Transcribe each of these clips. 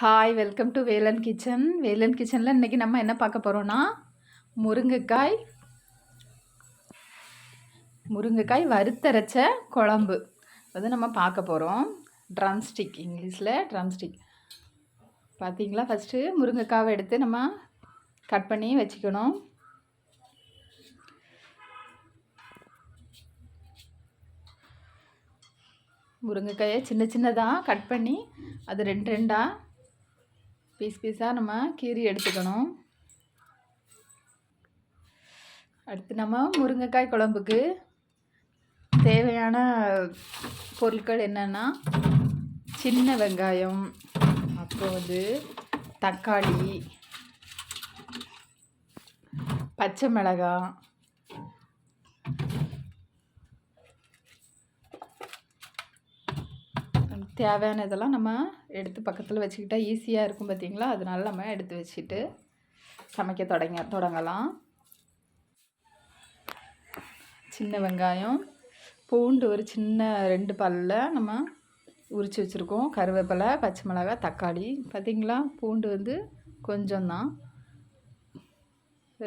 Hi welcome to Velan kitchen Velan கிச்சனில் இன்றைக்கி நம்ம என்ன பார்க்க போகிறோன்னா முருங்கைக்காய் முருங்கைக்காய் வறுத்தரைச்ச குழம்பு. அது நம்ம பார்க்க போகிறோம் ட்ரம் ஸ்டிக் இங்கிலீஷில் ட்ரம் ஸ்டிக் பார்த்தீங்களா? ஃபஸ்ட்டு முருங்கைக்காவை எடுத்து நம்ம கட் பண்ணி வச்சுக்கணும். முருங்கைக்காயை சின்ன சின்னதாக கட் பண்ணி அது ரெண்டு ரெண்டாக பீஸ் பீஸாக நம்ம கீறி எடுத்துக்கணும். அடுத்து நம்ம முருங்கைக்காய் குழம்புக்கு தேவையான பொருட்கள் என்னென்னா சின்ன வெங்காயம் அப்புறம் வந்து தக்காளி பச்சை மிளகாய் தேவையான இதெல்லாம் நம்ம எடுத்து பக்கத்தில் வச்சுக்கிட்டால் ஈஸியாக இருக்கும் பார்த்திங்களா அதனால நம்ம எடுத்து வச்சுட்டு சமைக்க தொடங்க தொடங்கலாம். சின்ன வெங்காயம் பூண்டு ஒரு சின்ன ரெண்டு பல்லில் நம்ம உரித்து வச்சுருக்கோம். கருவேப்பிலை பச்சை மிளகாய் தக்காளி. பார்த்திங்களா பூண்டு வந்து கொஞ்சம்தான்.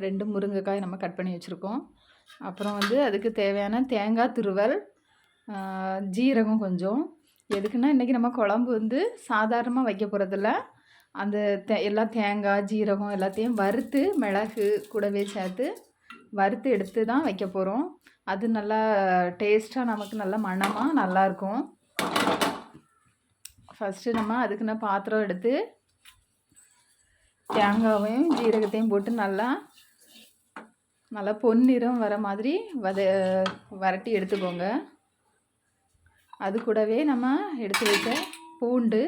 ரெண்டு முருங்கைக்காய் நம்ம கட் பண்ணி வச்சுருக்கோம். அப்புறம் வந்து அதுக்கு தேவையான தேங்காய் துருவல் ஜீரகம் கொஞ்சம். எதுக்குன்னா இன்றைக்கி நம்ம குழம்பு வந்து சாதாரணமாக வைக்க போகிறதில்ல அந்த தே எல்லா தேங்காய் ஜீரகம் எல்லாத்தையும் வறுத்து மிளகு கூடவே சேர்த்து வறுத்து எடுத்து தான் வைக்க போகிறோம் அது நல்லா டேஸ்ட்டாக நமக்கு நல்ல மணமாக நல்லாயிருக்கும் ஃபஸ்ட்டு நம்ம அதுக்குன்னு பாத்திரம் எடுத்து தேங்காவையும் ஜீரகத்தையும் போட்டு நல்லா நல்லா பொன்னிறம் வர மாதிரி வத வரட்டி எடுத்துக்கோங்க. அது கூடவே நம்ம எடுத்து வைக்க பூண்டு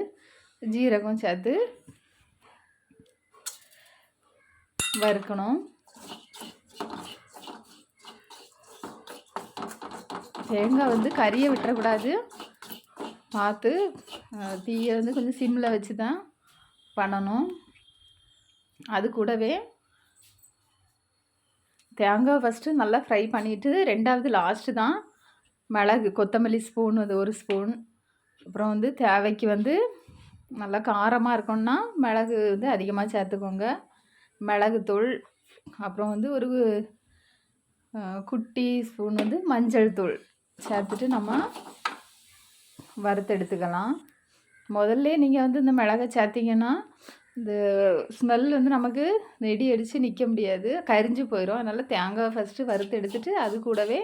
ஜீரகம் சேர்த்து வறுக்கணும். தேங்காய் வந்து கறியை விட்டுறக்கூடாது. பார்த்து தீயை வந்து கொஞ்சம் சிம்மில் வச்சு தான் பண்ணணும். அது கூடவே தேங்காய் ஃபஸ்ட்டு நல்லா ஃப்ரை பண்ணிவிட்டு ரெண்டாவது லாஸ்ட்டு தான் மிளகு கொத்தமல்லி ஸ்பூன் அது ஒரு ஸ்பூன். அப்புறம் வந்து தேவைக்கு வந்து நல்லா காரமாக இருக்கணும்னா மிளகு வந்து அதிகமாக சேர்த்துக்கோங்க. மிளகுத்தூள் அப்புறம் வந்து ஒரு குட்டி ஸ்பூன் வந்து மஞ்சள் தூள் சேர்த்துட்டு நம்ம வறுத்து எடுத்துக்கலாம். முதல்ல நீங்கள் வந்து இந்த மிளகை சேர்த்திங்கன்னா இந்த ஸ்மெல் வந்து நமக்கு நெடி அடித்து நிற்க முடியாது. கரிஞ்சு போயிடும் அதனால் தேங்காய் ஃபஸ்ட்டு வறுத்து எடுத்துகிட்டு அது கூடவே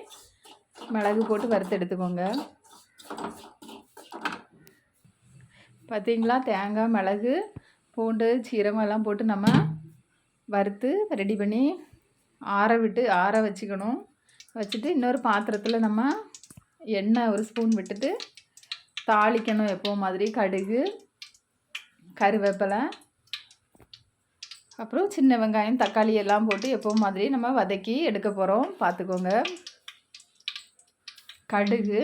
மிளகு போட்டு வறுத்து எடுத்துக்கோங்க. பார்த்தீங்களா தேங்காய் மிளகு பூண்டு சீரகம் எல்லாம் போட்டு நம்ம வறுத்து ரெடி பண்ணி ஆற விட்டு ஆற வச்சுக்கணும். வச்சுட்டு இன்னொரு பாத்திரத்தில் நம்ம எண்ணெய் ஒரு ஸ்பூன் விட்டுட்டு தாளிக்கணும் எப்போ மாதிரி. கடுகு கருவேப்பிலை அப்புறம் சின்ன வெங்காயம் தக்காளி எல்லாம் போட்டு எப்போ மாதிரி நம்ம வதக்கி எடுக்க போகிறோம் பார்த்துக்கோங்க கடுகு.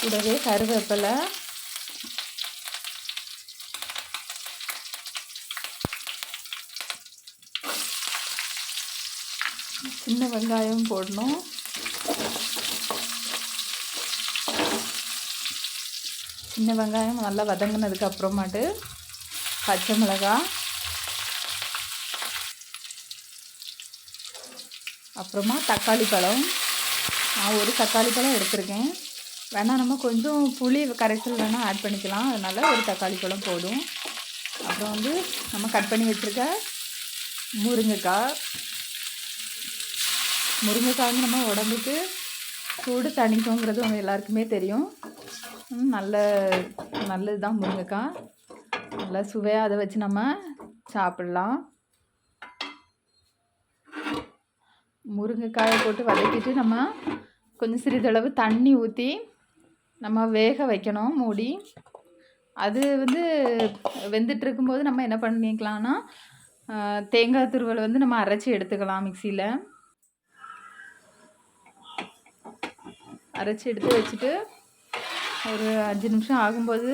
கூடவே கருவேப்பிலை. சின்ன வெங்காயம் போடணும். சின்ன வெங்காயம் நல்லா வதங்கினதுக்கு அப்புறமாட்டு பச்சை மிளகாய் அப்புறமா தக்காளி பழம். நான் ஒரு தக்காளி பழம் எடுத்திருக்கேன். வேணால் நம்ம கொஞ்சம் புளி கரைசல் வேணால் ஆட் பண்ணிக்கலாம். அதனால் ஒரு தக்காளி பழம் போதும். அப்புறம் வந்து நம்ம கட் பண்ணி வச்சுருக்க முருங்கைக்காய். முருங்கைக்காய் வந்து நம்ம உடம்புக்கு சூடு தணிக்குங்கிறது அவங்க எல்லாருக்குமே தெரியும். நல்ல நல்லது தான் முருங்கைக்காய் நல்லா சுவையாக அதை வச்சு நம்ம சாப்பிட்லாம். முருங்கைக்காயை போட்டு வதக்கிட்டு நம்ம கொஞ்சம் சிறிதளவு தண்ணி ஊற்றி நம்ம வேக வைக்கணும் மூடி. அது வந்து வெந்துட்டு இருக்கும்போது நம்ம என்ன பண்ணிக்கலாம்னா தேங்காய் துருவல் வந்து நம்ம அரைச்சி எடுத்துக்கலாம் மிக்சியில். அரைச்சி எடுத்து வச்சுட்டு ஒரு அஞ்சு நிமிஷம் ஆகும்போது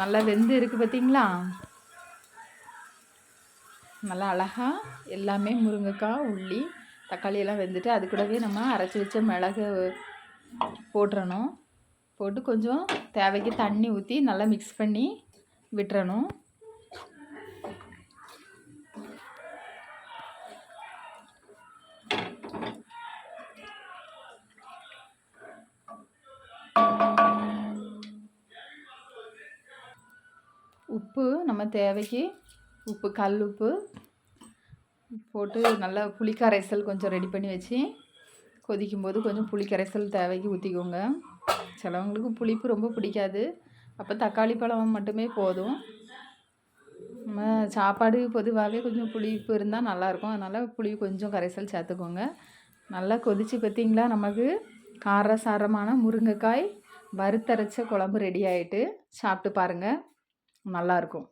நல்லா வெந்து இருக்குது பார்த்தீங்களா? நல்லா அழகாக எல்லாமே முருங்கைக்காய் உள்ளி தக்காளி எல்லாம் வெந்துட்டு அது கூடவே நம்ம அரைச்சி வச்ச மிளகு போட்டுறணும். போட்டு கொஞ்சம் தேவைக்கு தண்ணி ஊற்றி நல்லா மிக்ஸ் பண்ணி விட்டுறணும். உப்பு நம்ம தேவைக்கு உப்பு கல் உப்பு போட்டு நல்லா புளிக்கரைசல் கொஞ்சம் ரெடி பண்ணி வச்சு கொதிக்கும் போது கொஞ்சம் புளிக்கரைசல் தேவைக்கு ஊற்றிக்கோங்க சிலவங்களுக்கு புளிப்பு ரொம்ப பிடிக்காது. அப்போ தக்காளி பழம் மட்டுமே போதும். நம்ம சாப்பாடு பொதுவாகவே கொஞ்சம் புளிப்பு இருந்தால் நல்லாயிருக்கும். அதனால் புளி கொஞ்சம் கரைசல் சேர்த்துக்கோங்க. நல்லா கொதித்து பார்த்திங்களா நமக்கு காரசாரமான முருங்கைக்காய் வறுத்தரைச்ச குழம்பு ரெடி ஆகிட்டு சாப்பிட்டு பாருங்கள் நல்லாயிருக்கும்